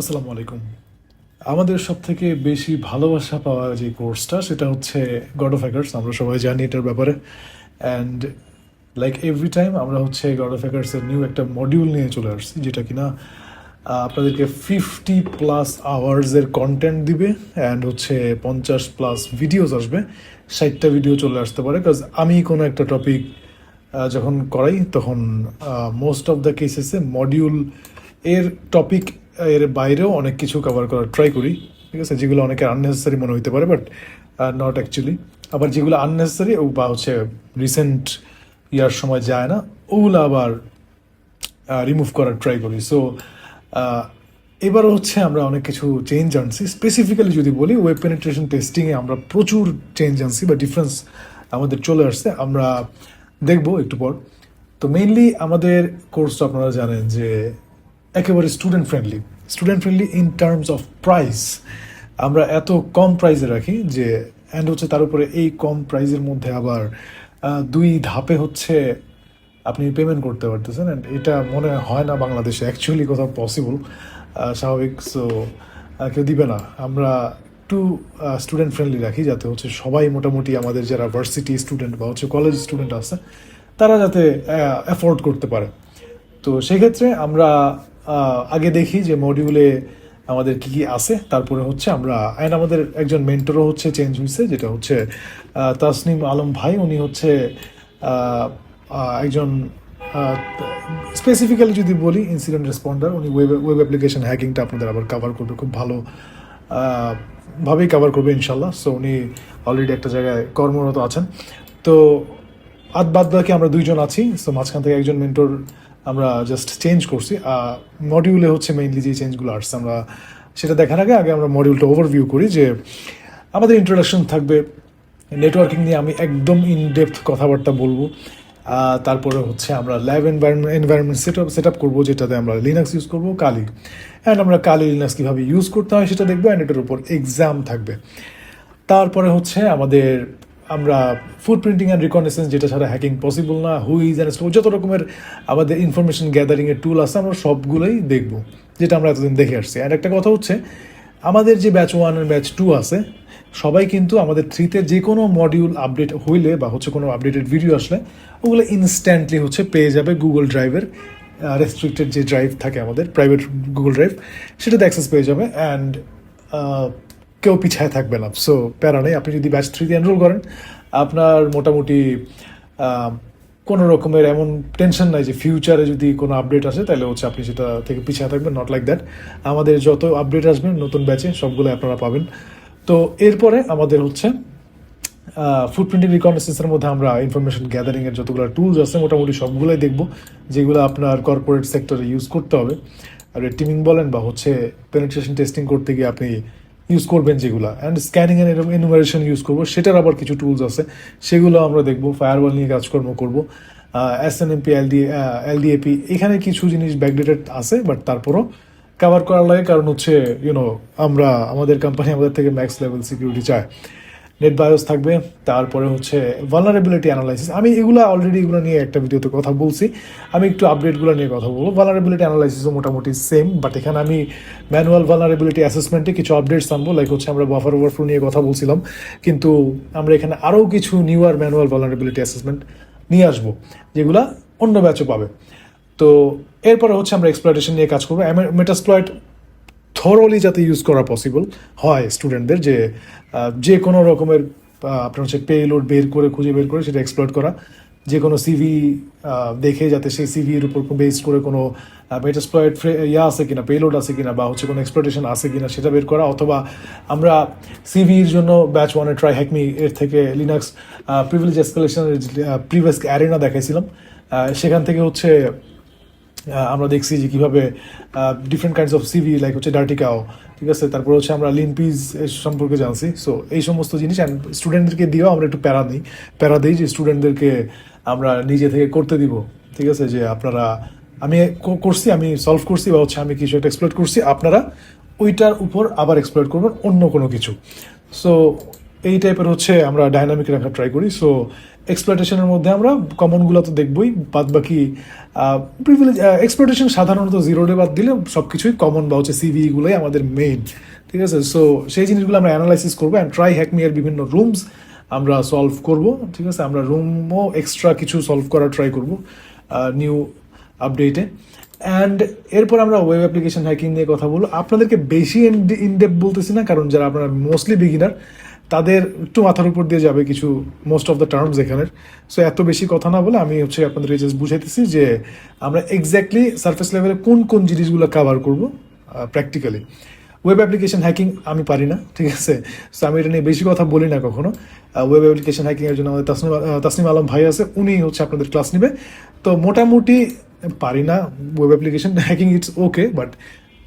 আসসালামু আলাইকুম। আমাদের সব থেকে বেশি ভালোবাসা পাওয়া যে কোর্সটা সেটা হচ্ছে গড অফ হ্যাকার্স আমরা সবাই জানি এটার ব্যাপারে। অ্যান্ড লাইক এভরি টাইম আমরা হচ্ছে গড অফ হ্যাকার্সের নিউ একটা মডিউল নিয়ে চলে আসছি, যেটা কিনা আপনাদেরকে ফিফটি প্লাস আওয়ার্সের কন্টেন্ট দিবে অ্যান্ড হচ্ছে পঞ্চাশ প্লাস ভিডিওস আসবে। ষাটটা ভিডিও চলে আসতে পারে কাজ আমি কোনো একটা টপিক যখন করাই, তখন মোস্ট অফ দ্য কেসেসে মডিউল এর টপিক এর বাইরেও অনেক কিছু কভার করার ট্রাই করি। ঠিক আছে? যেগুলো অনেকে আননেসেসারি মনে হইতে পারে বাট নট অ্যাকচুয়ালি আবার যেগুলো আননেসেসারি বা হচ্ছে রিসেন্ট ইয়ার সময় যায় না, ওগুলো আবার রিমুভ করার ট্রাই করি। সো এবারও হচ্ছে আমরা অনেক কিছু চেঞ্জ আনছি। স্পেসিফিক্যালি যদি বলি ওয়েব পেনিট্রেশন টেস্টিংয়ে আমরা প্রচুর চেঞ্জ আনছি বা ডিফারেন্স আমাদের চলে আসছে। আমরা দেখব একটু পর। তো মেইনলি আমাদের কোর্সটা আপনারা জানেন যে একেবারে student friendly student friendly in terms of price আমরা এত কম প্রাইসে রাখি যে অ্যান্ড হচ্ছে তার উপরে এই কম প্রাইসের মধ্যে আবার দুই ধাপে হচ্ছে আপনি পেমেন্ট করতে পারতেছেন। অ্যান্ড এটা মনে হয় না বাংলাদেশে অ্যাকচুয়ালি কোথাও পসিবল স্বাভাবিক। সো কেউ দিবে না। আমরা একটু স্টুডেন্ট ফ্রেন্ডলি রাখি যাতে হচ্ছে সবাই মোটামুটি আমাদের যারা ভার্সিটি স্টুডেন্ট বা হচ্ছে কলেজ স্টুডেন্ট আছে, তারা যাতে অ্যাফোর্ড করতে পারে। তো সেক্ষেত্রে আমরা আগে দেখি যে মডিউলে আমাদের কি কি আছে। তারপরে হচ্ছে আমরা অ্যান্ড আমাদের একজন মেন্টরও হচ্ছে চেঞ্জ হয়েছে যেটা হচ্ছে তাসনিম আলম ভাই। উনি হচ্ছে একজন স্পেসিফিক্যালি যদি বলি ইনসিডেন্ট রেসপন্ডার উনি ওয়েব ওয়েব অ্যাপ্লিকেশন হ্যাকিংটা আপনাদের আবার কভার করবে, খুব ভালো ভাবেই কভার করবে ইনশাল্লাহ সো উনি অলরেডি একটা জায়গায় কর্মরত আছেন। তো, আদ বাদ বাকি আমরা দুইজন আছি। সো মাঝখান থেকে একজন মেন্টর আমরা জাস্ট চেঞ্জ করছি মডিউলে হচ্ছে মেইনলি যে চেঞ্জগুলো আসছে, আমরা সেটা দেখার আগে আগে আমরা মডিউলটা ওভারভিউ করি যে আমাদের ইন্ট্রোডাকশন থাকবে নেটওয়ার্কিং নিয়ে আমি একদম ইন ডেপথ কথাবার্তা বলব। তারপরে হচ্ছে আমরা lab environment environment set up set up করব, যেটাতে আমরা লিনাক্স ইউজ করব কালি অ্যান্ড আমরা কালি লিনাক্স কীভাবে ইউজ করতে হয় সেটা দেখব অ্যান্ড এটার উপর এক্সাম থাকবে। তারপরে হচ্ছে আমাদের আমরা ফুড প্রিন্টিং অ্যান্ড রিকনেসেন্স যেটা ছাড়া হ্যাকিং পসিবল না হুইজ অ্যান্ড যত রকমের আমাদের ইনফরমেশন গ্যাদারিং এর টুল আছে, আমরা সবগুলোই দেখব, যেটা আমরা এতদিন দেখে আসছি। আর একটা কথা হচ্ছে, আমাদের যে ব্যাচ ওয়ান ব্যাচ টু আছে, সবাই কিন্তু আমাদের থ্রিতে যে কোনো মডিউল আপডেট হইলে বা হচ্ছে কোনো আপডেটেড ভিডিও আসলে, ওগুলো ইনস্ট্যান্টলি হচ্ছে পেয়ে যাবে গুগল ড্রাইভের রেস্ট্রিক্টেড যে ড্রাইভ থাকে আমাদের প্রাইভেট গুগল ড্রাইভ সেটাতে অ্যাক্সেস পেয়ে যাবে। অ্যান্ড কেউ পিছায় থাকবে না। সো প্যারা নেই। আপনি যদি ব্যাচ থ্রিতে এনরোল করেন, আপনার মোটামুটি কোনো রকমের এমন টেনশন নাই যে ফিউচারে যদি কোনো আপডেট আসে, তাহলে হচ্ছে আপনি সেটা থেকে পিছিয়ে থাকবেন নট লাইক দ্যাট আমাদের যত আপডেট আসবে, নতুন ব্যাচে সবগুলো আপনারা পাবেন। তো, এরপরে আমাদের হচ্ছে ফুড প্রিন্টিং রিকনেসেন্সের মধ্যে আমরা ইনফরমেশন গ্যাদারিংয়ের যতগুলো টুলস আছে, মোটামুটি সবগুলোই দেখব, যেগুলো আপনার কর্পোরেট সেক্টরে ইউজ করতে হবে। আর টিমিং বলেন বা হচ্ছে পেনিট্রেশন টেস্টিং করতে গিয়ে আপনি ইউজ করবেন যেগুলো। And scanning and enumeration use করব, সেটার আবার কিছু টুলস আছে। সেগুলো আমরা দেখব ফায়ারওয়াল নিয়ে কাজকর্ম করব S N MP LD LDAP এখানে কিছু জিনিস ব্যাকডেটেড আছে বাট তারপরও কভার করার লাগে। কারণ হচ্ছে ইউনো আমরা, আমাদের কোম্পানি আমাদের থেকে ম্যাক্স লেভেল সিকিউরিটি চায়। নেট বায়োস থাকবে, তারপরে হচ্ছে ভালনারেবিলিটি অ্যানালাইসিস আমি এগুলো অলরেডি এগুলো নিয়ে একটা ভিডিওতে কথা বলছি। আমি একটু আপডেটগুলো নিয়ে কথা বলব। ভালনারেবিলিটি অ্যানালাইসিসও মোটামুটি সেম বাট এখানে আমি ম্যানুয়াল ভালনারেবিলিটি অ্যাসেসমেন্টে কিছু আপডেটস আনব লাইক হচ্ছে আমরা বাফার ওভারফ্লো নিয়ে কথা বলছিলাম। কিন্তু আমরা এখানে আরও কিছু নিউয়ার ম্যানুয়াল ভালনারেবিলিটি অ্যাসেসমেন্ট নিয়ে আসব, যেগুলা অন্য ব্যাচও পাবে। তো এরপরে হচ্ছে আমরা এক্সপ্লয়টেশন নিয়ে কাজ করব। মেটাসপ্লয়েট থরলি যাতে ইউজ করা পসিবল হয় স্টুডেন্টদের যে যে কোনো রকমের আপনার হচ্ছে পেলোড বের করে, খুঁজে বের করে সেটা এক্সপ্লয়েট করা। যে কোনো সিভি দেখে যাতে সেই সিভির উপর বেস করে কোনো মেটাসপ্লয়েড ইয়া আছে কিনা পেলোড আছে কিনা, বা হচ্ছে কোনো এক্সপ্লটেশন আছে কিনা, সেটা বের করা। অথবা আমরা সিভির জন্য ব্যাচ ওয়ানে ট্রাই হ্যাকমি এর থেকে লিনাক্স প্রিভিলেজ এসকালেশনের প্রিভিয়াস অ্যারেনা দেখাইছিলাম সেখান থেকে হচ্ছে আমরা দেখছি যে কীভাবে different kinds of CV like হচ্ছে ডার্টিকাও ঠিক আছে? তারপর হচ্ছে আমরা লিন পিস সম্পর্কে জানছি। সো এই সমস্ত জিনিস অ্যান্ড স্টুডেন্টদেরকে দিয়েও আমরা একটু প্যারা দিই। প্যারা দিই যে স্টুডেন্টদেরকে আমরা নিজে থেকে করতে দিব, ঠিক আছে? যে আপনারা, আমি করছি, আমি সলভ করছি বা হচ্ছে আমি কিছু একটা এক্সপ্লোর করছি। আপনারা ওইটার উপর আবার এক্সপ্লোর করবেন অন্য কোনো কিছু। সো এই টাইপের হচ্ছে আমরা ডাইনামিক রাখার ট্রাই করি। সো এক্সপ্লয়টেশনের মধ্যে আমরা কমনগুলো তো দেখবই বাদ বাকি প্রিভিলেজ এক্সপ্লয়টেশন সাধারণত জিরো ডে বাদ দিলে সব কিছুই কমন বা হচ্ছে সিভিগুলোই আমাদের মেইন ঠিক আছে? সো সেই জিনিসগুলো আমরা অ্যানালাইসিস করব অ্যান্ড ট্রাই হ্যাকমিয়ার বিভিন্ন রুমস আমরা সলভ করব, ঠিক আছে? আমরা রুমও এক্সট্রা কিছু সলভ করার ট্রাই করব নিউ আপডেটে অ্যান্ড এরপর আমরা ওয়েব অ্যাপ্লিকেশন হ্যাকিং নিয়ে কথা বলব। আপনাদেরকে বেশি ইনডেপ বলতেছি না, কারণ যারা আপনারা মোস্টলি বিগিনার তাদের একটু মাথার উপর দিয়ে যাবে কিছু মোস্ট অফ দ্য টার্মস এখানের। সো এত বেশি কথা না বলে আমি হচ্ছে আপনাদের এই জাস্ট বুঝাইতেছি যে আমরা এক্স্যাক্টলি সার্ফেস লেভেলে কোন কোন জিনিসগুলো কভার করব প্র্যাকটিক্যালি ওয়েব অ্যাপ্লিকেশন হ্যাকিং আমি পারি না, ঠিক আছে? সো আমি এটা নিয়ে বেশি কথা বলি না কখনো। ওয়েব অ্যাপ্লিকেশন হ্যাকিং এর জন্য আমাদের তাসনিম তাসনিম আলম ভাই আছে, উনি হচ্ছে আপনাদের ক্লাস নেবে। তো মোটামুটি পারি না web application hacking it's okay but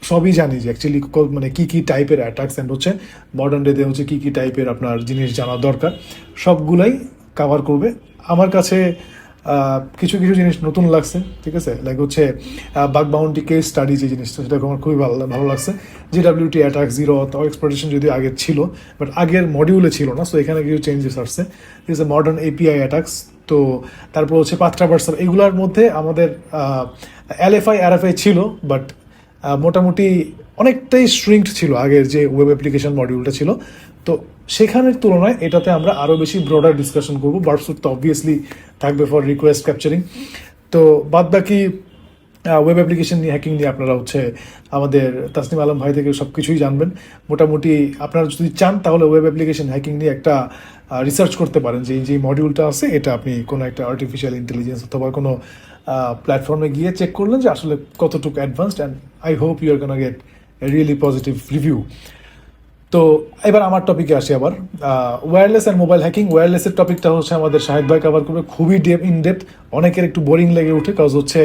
সবই জানি যে অ্যাকচুয়ালি মানে কি কি টাইপের অ্যাটাকস অ্যান্ড হচ্ছে মডার্ন ডেতে হচ্ছে কি কি টাইপের আপনার জিনিস জানা দরকার। সবগুলাই কাভার করবে। আমার কাছে কিছু কিছু জিনিস নতুন লাগছে, ঠিক আছে? লাইক হচ্ছে বাগ বাউন্ডি কেস স্টাডি যে জিনিসটা, সেটা আমার খুবই ভালো ভালো লাগছে। জি ডাব্লিউটি অ্যাটাক জিরো তাও এক্সপ্লোরেশন যদি আগে ছিল বাট আগের মডিউলে ছিল না সো এখানে কিছু চেঞ্জেস আসছে। ঠিক আছে মডার্ন এপিআই অ্যাটাকস তো তারপর হচ্ছে পাত্রা পার্সার এগুলোর মধ্যে আমাদের এলএফআই আরএফআই ছিল বাট মোটামুটি অনেকটাই স্ট্রিংড ছিল আগের যে ওয়েব অ্যাপ্লিকেশন মডিউলটা ছিল। তো সেখানের তুলনায় এটাতে আমরা আরও বেশি ব্রডার ডিসকাশন করব। বার্ডসুট তো অবভিয়াসলি থাকবে ফর রিকোয়েস্ট ক্যাপচারিং তো বাদ বাকি ওয়েব অ্যাপ্লিকেশন নিয়ে হ্যাকিং নিয়ে আপনারা হচ্ছে আমাদের তাসনিম আলম ভাই থেকে সব কিছুই জানবেন। মোটামুটি আপনারা যদি চান তাহলে ওয়েব অ্যাপ্লিকেশন হ্যাকিং নিয়ে একটা রিসার্চ করতে পারেন যে এই যে মডিউলটা আছে, এটা আপনি কোনো একটা আর্টিফিশিয়াল ইন্টেলিজেন্স অথবা কোনো প্ল্যাটফর্মে গিয়ে চেক করলেন যে আসলে কতটুকু advanced and I hope you are gonna get really positive review তো এবার আমার টপিকে আসি আবার। ওয়্যারলেস অ্যান্ড মোবাইল হ্যাকিং ওয়্যারলেসের টপিকটা হচ্ছে আমাদের শাহেদ ভাই কভার করবে খুবই ডেপ ইন ডেপথ অনেকের একটু বোরিং লেগে ওঠে কাজ হচ্ছে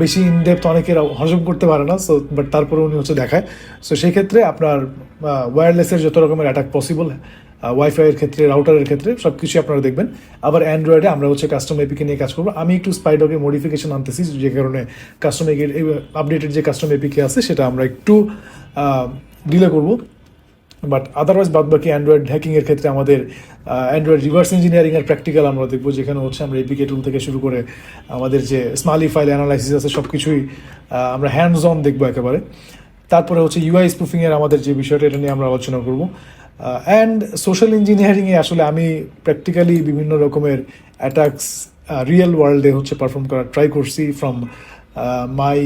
বেশি ইন ডেপথ অনেকের হজম করতে পারে না সো বাট তারপরে উনি হচ্ছে দেখায়। সো সেক্ষেত্রে আপনার ওয়্যারলেসের যত রকমের অ্যাটাক পসিবল ওয়াইফাইয়ের ক্ষেত্রে রাউটারের ক্ষেত্রে সব কিছুই আপনারা দেখবেন। আবার অ্যান্ড্রয়েডে আমরা হচ্ছে কাস্টম এপিকে নিয়ে কাজ করব। আমি একটু স্পাইডকে মডিফিকেশন আনতেছি, যে কারণে কাস্টম আপডেটেড যে কাস্টম এপিকে আছে, সেটা আমরা একটু ডিলে করব। বাট আদারওয়াইজ বাদ বাকি অ্যান্ড্রয়েড হ্যাকিংয়ের ক্ষেত্রে আমাদের অ্যান্ড্রয়েড রিভার্স ইঞ্জিনিয়ারিং এর প্র্যাকটিক্যাল আমরা দেখব, যেখানে হচ্ছে আমরা এপিকে টুল থেকে শুরু করে আমাদের যে স্মালি ফাইল অ্যানালাইসিস আছে সব কিছুই আমরা হ্যান্ডস অন দেখব একেবারে। তারপরে হচ্ছে ইউআই স্প্রুফিংয়ের আমাদের যে বিষয়টা, এটা নিয়ে আমরা আলোচনা করব। অ্যান্ড সোশ্যাল ইঞ্জিনিয়ারিংয়ে আসলে আমি প্র্যাকটিক্যালি বিভিন্ন রকমের অ্যাটাকস রিয়েল ওয়ার্ল্ডে হচ্ছে পারফর্ম করার ট্রাই করছি ফ্রম মাই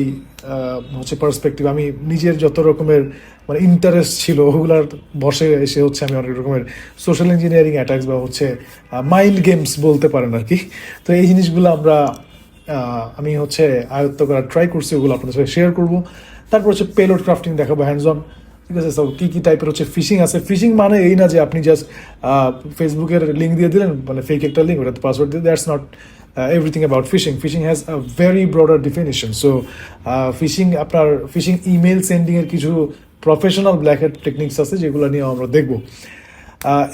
হচ্ছে পার্সপেক্টিভ আমি নিজের যত রকমের মানে ইন্টারেস্ট ছিল ওগুলার বসে এসে হচ্ছে আমি অনেক রকমের সোশ্যাল ইঞ্জিনিয়ারিং অ্যাটাকস বা হচ্ছে মাইন্ড গেমস বলতে পারেন আর কি। তো এই জিনিসগুলো আমরা আমি হচ্ছে আয়ত্ত করার ট্রাই করছি, ওগুলো আপনাদের সাথে শেয়ার করব। তারপর হচ্ছে পেলোড ক্রাফটিং দেখাবো হ্যান্ডস অন ঠিক আছে সব কী কী টাইপের হচ্ছে ফিশিং আছে? ফিশিং মানে এই না যে আপনি জাস্ট ফেসবুকের লিঙ্ক দিয়ে দিলেন মানে ফেক একটা লিঙ্ক ওটাতে পাসওয়ার্ড দিয়ে that's not everything about phishing phishing has a very broader definition so phishing আপনার ফিশিং ইমেল সেন্ডিংয়ের কিছু প্রফেশনাল ব্ল্যাক টেকনিক্স আছে, যেগুলো নিয়ে আমরা দেখব।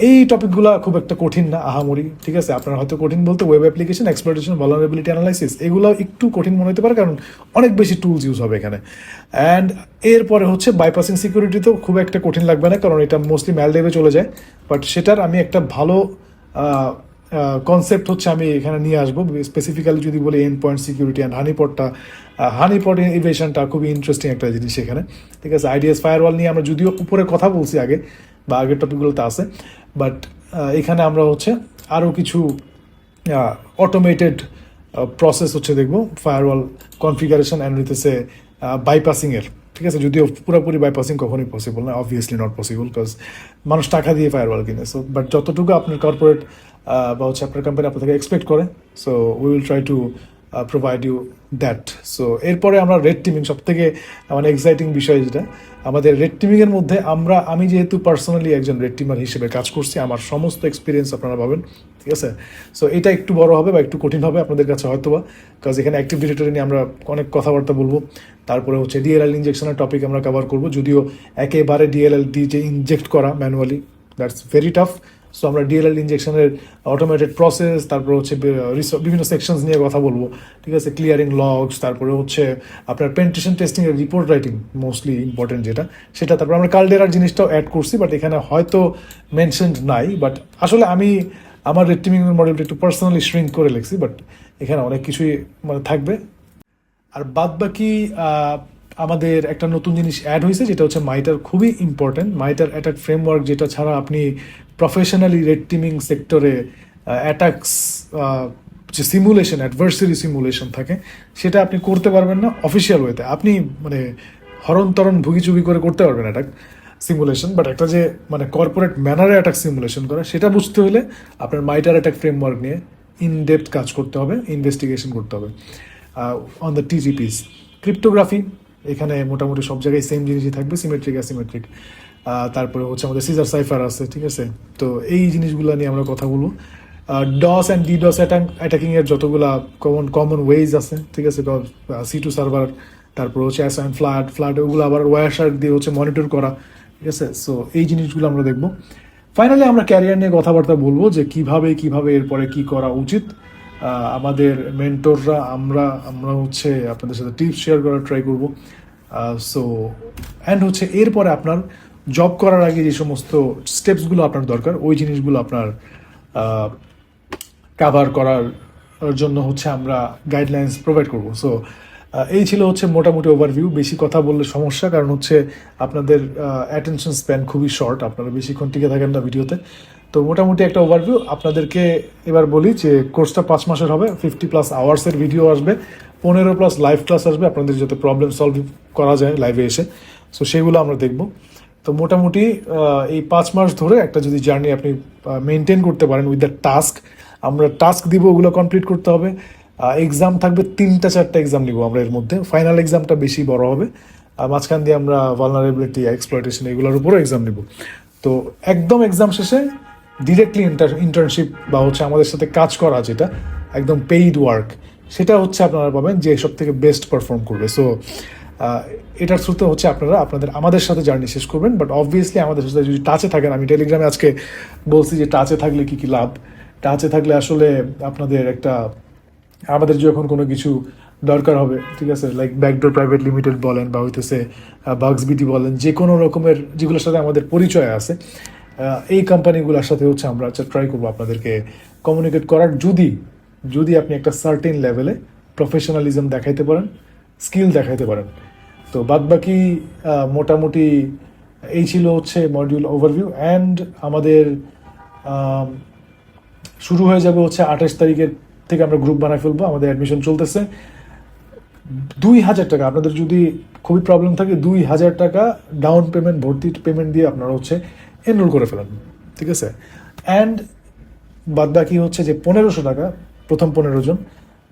এই টপিকগুলো খুব একটা কঠিন না, আহামরি, ঠিক আছে? আপনার হয়তো কঠিন বলতে web application exploration vulnerability analysis এগুলো একটু কঠিন মনে হতে পারে কারণ অনেক বেশি টুলস ইউজ হবে এখানে। অ্যান্ড এরপরে হচ্ছে বাইপাসিং সিকিউরিটি তো খুব একটা কঠিন লাগবে না কারণ এটা মোস্টলি ম্যালডেভে চলে যায়। বাট সেটার আমি একটা ভালো কনসেপ্ট হচ্ছে আমি এখানে নিয়ে আসব। স্পেসিফিক্যালি যদি বলি এন পয়েন্ট সিকিউরিটি অ্যান্ড হানিপটটা হানিপট ইনভেশনটা খুবই ইন্টারেস্টিং একটা জিনিস এখানে। ঠিক আছে? আইডিয়াস ফায়ারওয়াল নিয়ে আমরা যদিও উপরে কথা বলছি আগে বা আগের টপিকগুলোতে আছে। বাট এখানে আমরা হচ্ছে আরও কিছু অটোমেটেড প্রসেস হচ্ছে দেখব। ফায়ারওয়াল কনফিগারেশন অ্যান্ড হইতেছে বাইপাসিংয়ের ঠিক আছে? যদিও পুরোপুরি বাইপাসিং কখনোই পসিবল না অবভিয়াসলি নট পসিবল বিকজ মানুষ টাকা দিয়ে ফায়ারওয়াল কিনে। সো বাট যতটুকু আপনার কর্পোরেট বা হচ্ছে আপনার কোম্পানি আপনার থেকে এক্সপেক্ট করে so we will try to provide you that so এরপরে আমরা রেড টিমিং সব থেকে মানে এক্সাইটিং বিষয় যেটা, আমাদের রেড টিমিংয়ের মধ্যে আমরা, আমি যেহেতু পার্সোনালি একজন রেড টিমার হিসেবে কাজ করছি, আমার সমস্ত এক্সপিরিয়েন্স আপনারা পাবেন, ঠিক আছে? সো এটা একটু বড় হবে বা একটু কঠিন হবে আপনাদের কাছে হয়তো বা কাজ এখানে অ্যাক্টিভ ডিরেক্টরি নিয়ে আমরা অনেক কথাবার্তা বলব। তারপরে হচ্ছে ডিএলএল ইঞ্জেকশনের টপিক আমরা কভার করব, যদিও একেবারে ডিএলএল দিয়ে যে ইনজেক্ট করা manually that's very tough so আমরা ডিএলএল ইঞ্জেকশনের অটোমেটেড প্রসেস তারপর হচ্ছে বিভিন্ন সেকশনস নিয়ে কথা বলব। ঠিক আছে? ক্লিয়ারিং লগস তারপরে হচ্ছে আপনার পেন্টেশন টেস্টিং এর রিপোর্ট রাইটিং মোস্টলি ইম্পর্টেন্ট যেটা। সেটা তারপর আমরা কালডেরার জিনিসটাও অ্যাড করছি বাট এখানে হয়তো মেনশনড নাই। বাট আসলে আমি আমার রেড টিমিং মডেলটা একটু পার্সোনালি শ্রিঙ্ক করে লিখছি বাট এখানে অনেক কিছুই মানে থাকবে। আর বাদ বাকি আমাদের একটা নতুন জিনিস অ্যাড হয়েছে, যেটা হচ্ছে মাইটার খুবই ইম্পর্টেন্ট মাইটার অ্যাটাক ফ্রেমওয়ার্ক যেটা ছাড়া আপনি প্রফেশনালি রেড টিমিং সেক্টরে অ্যাটাকস যে সিমুলেশন অ্যাডভার্সারি সিমুলেশন থাকে, সেটা আপনি করতে পারবেন না অফিসিয়াল ওয়েতে আপনি মানে হরণ তরণ ভুগিচুগি করে করতে পারবেন অ্যাটাক সিমুলেশন বাট একটা যে মানে কর্পোরেট ম্যানারে অ্যাটাক সিমুলেশন করা, সেটা বুঝতে হলে আপনার মাইটার অ্যাটাক ফ্রেমওয়ার্ক নিয়ে ইন ডেপথ কাজ করতে হবে ইনভেস্টিগেশন করতে হবে অন দ্য টিজিপিস ক্রিপ্টোগ্রাফি এখানে মোটামুটি সব জায়গায় সেম জিনিসই থাকবে সিমেট্রিক অ্যাসিমেট্রিক তারপরে হচ্ছে আমাদের সিজার সাইফার আছে, ঠিক আছে? তো এই জিনিসগুলো নিয়ে আমরা কথা বলব। DoS and D DoS attacking এর যতগুলা কমন কমন ওয়েজ আছে, ঠিক আছে? সি টু সার্ভার তারপর হচ্ছে অ্যাস অ্যান্ড ফ্লাড ফ্লাড ওগুলো আবার ওয়ার শার্ক দিয়ে হচ্ছে মনিটর করা, ঠিক আছে? সো এই জিনিসগুলো আমরা দেখব। ফাইনালি আমরা ক্যারিয়ার নিয়ে কথাবার্তা বলব যে কীভাবে কীভাবে এরপরে কি করা উচিত। আমাদের মেন্টররা আমরা আমরা হচ্ছে আপনাদের সাথে টিপস শেয়ার করার ট্রাই করব। সো অ্যান্ড হচ্ছে এরপরে আপনার জব করার আগে যে সমস্ত স্টেপসগুলো আপনার দরকার, ওই জিনিসগুলো আপনার কাভার করার জন্য হচ্ছে আমরা গাইডলাইন্স প্রোভাইড করব। সো এই ছিল হচ্ছে মোটামুটি ওভারভিউ বেশি কথা বললে সমস্যা, কারণ হচ্ছে আপনাদের অ্যাটেনশন স্প্যান খুবই শর্ট আপনারা বেশিক্ষণ টিকে থাকেন না ভিডিওতে। তো মোটামুটি একটা ওভারভিউ আপনাদেরকে এবার বলি যে কোর্সটা পাঁচ মাসের হবে ফিফটি প্লাস আওয়ার্সের ভিডিও আসবে। পনেরো প্লাস লাইভ ক্লাস আসবে। আপনাদের যাতে প্রবলেম সলভ করা যায় লাইভে এসে। সো সেগুলো আমরা দেখব। তো মোটামুটি এই পাঁচ মাস ধরে একটা যদি জার্নি আপনি মেনটেন করতে পারেন উইথ দ্য টাস্ক আমরা টাস্ক দিব, ওগুলো কমপ্লিট করতে হবে। এক্সাম থাকবে তিনটা, চারটা এক্সাম নিব আমরা এর মধ্যে। ফাইনাল এক্সামটা বেশি বড় হবে। আর মাঝখান দিয়ে আমরা ভালনারেবিলিটি এক্সপ্লয়টেশন এগুলোর উপরও এক্সাম নিব। তো একদম এক্সাম শেষে ডিরেক্টলি ইন্টার্নশিপ বা হচ্ছে আমাদের সাথে কাজ করা যেটা, একদম পেইড ওয়ার্ক সেটা হচ্ছে আপনারা পাবেন যে সব থেকে বেস্ট পারফর্ম করবে সো এটার থ্রুতে হচ্ছে আপনারা আপনাদের, আমাদের সাথে জার্নি শেষ করবেন। বাট অবভিয়াসলি আমাদের সাথে যদি টাচে থাকেন, আমি টেলিগ্রামে আজকে বলছি যে টাচে থাকলে কি কি লাভ? টাচে থাকলে আসলে আপনাদের একটা আমাদের যখন কোনো কিছু দরকার হবে, ঠিক আছে? লাইক ব্যাকডোর প্রাইভেট লিমিটেড বলেন বা হইতেছে বাগস বিটি বলেন, যে কোনো রকমের যেগুলোর সাথে আমাদের পরিচয় আছে এই কোম্পানিগুলোর সাথে হচ্ছে আমরা ট্রাই করব আপনাদেরকে কমিউনিকেট করার। যদি যদি আপনি একটা সার্টেন লেভেলে প্রফেশনালিজম দেখাইতে পারেন স্কিল দেখাইতে পারেন। তো বাদ বাকি মোটামুটি এই ছিল হচ্ছে মডিউল ওভারভিউ অ্যান্ড আমাদের শুরু হয়ে যাবে হচ্ছে আঠাশ তারিখের থেকে আমরা গ্রুপ বানায় ফেলব, আমাদের অ্যাডমিশন চলতেছে। দুই হাজার টাকা, আপনাদের যদি খুবই প্রবলেম থাকে, দুই হাজার টাকা ডাউন পেমেন্ট ভর্তি পেমেন্ট দিয়ে আপনারা হচ্ছে এনরোল করে ফেলেন, ঠিক আছে? অ্যান্ড বাদ বাকি হচ্ছে যে পনেরোশো টাকা, প্রথম পনেরো জন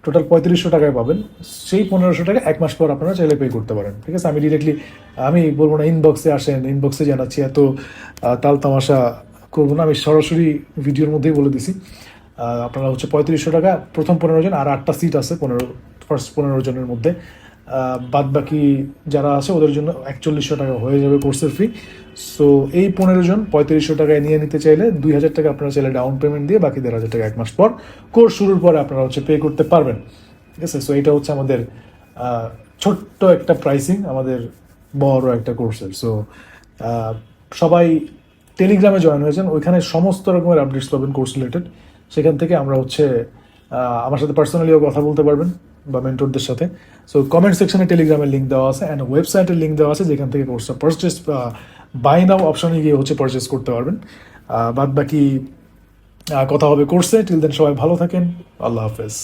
টোটাল পঁয়ত্রিশশো টাকায় পাবেন। সেই পনেরোশো টাকা এক মাস পর আপনারা চাইলে পে করতে পারেন, ঠিক আছে? আমি ডিরেক্টলি আমি বলব না ইনবক্সে আসেন ইনবক্সে জানাচ্ছি, এত তাল তামাশা করব না, আমি সরাসরি ভিডিওর মধ্যেই বলে দিছি। আপনারা হচ্ছে পঁয়ত্রিশশো টাকা, প্রথম পনেরো জন, আর আটটা সিট আছে, পনেরো ফার্স্ট পনেরো জনের মধ্যে। বাদ বাকি যারা আছে, ওদের জন্য একচল্লিশশো টাকা হয়ে যাবে কোর্সের ফি সো এই পনেরো জন পঁয়ত্রিশশো টাকায় নিয়ে নিতে চাইলে দুই হাজার টাকা আপনারা চাইলে ডাউন পেমেন্ট দিয়ে বাকি দেড় হাজার টাকা এক মাস পর কোর্স শুরুর পরে আপনারা হচ্ছে পে করতে পারবেন। ঠিক আছে? সো এটা হচ্ছে আমাদের ছোট্ট একটা প্রাইসিং আমাদের বড় একটা কোর্সের সো সবাই টেলিগ্রামে জয়েন হয়েছেন। ওইখানে সমস্ত রকমের আপডেটস পাবেন কোর্স রিলেটেড সেখান থেকে আমরা হচ্ছে আমার সাথে পার্সোনালিও কথা বলতে পারবেন বা মেন্টরদের সাথে। সো কমেন্ট সেকশনে টেলিগ্রামের লিঙ্ক দেওয়া আছে অ্যান্ড ওয়েবসাইটের লিঙ্ক দেওয়া আছে যেখান থেকে কোর্সটা পারচেস বাই নাও অপশনে গিয়ে হচ্ছে পারচেস করতে পারবেন। বাদ বাকি কথা হবে কোর্সে টিল দেন সবাই ভালো থাকেন। আল্লাহ হাফেজ।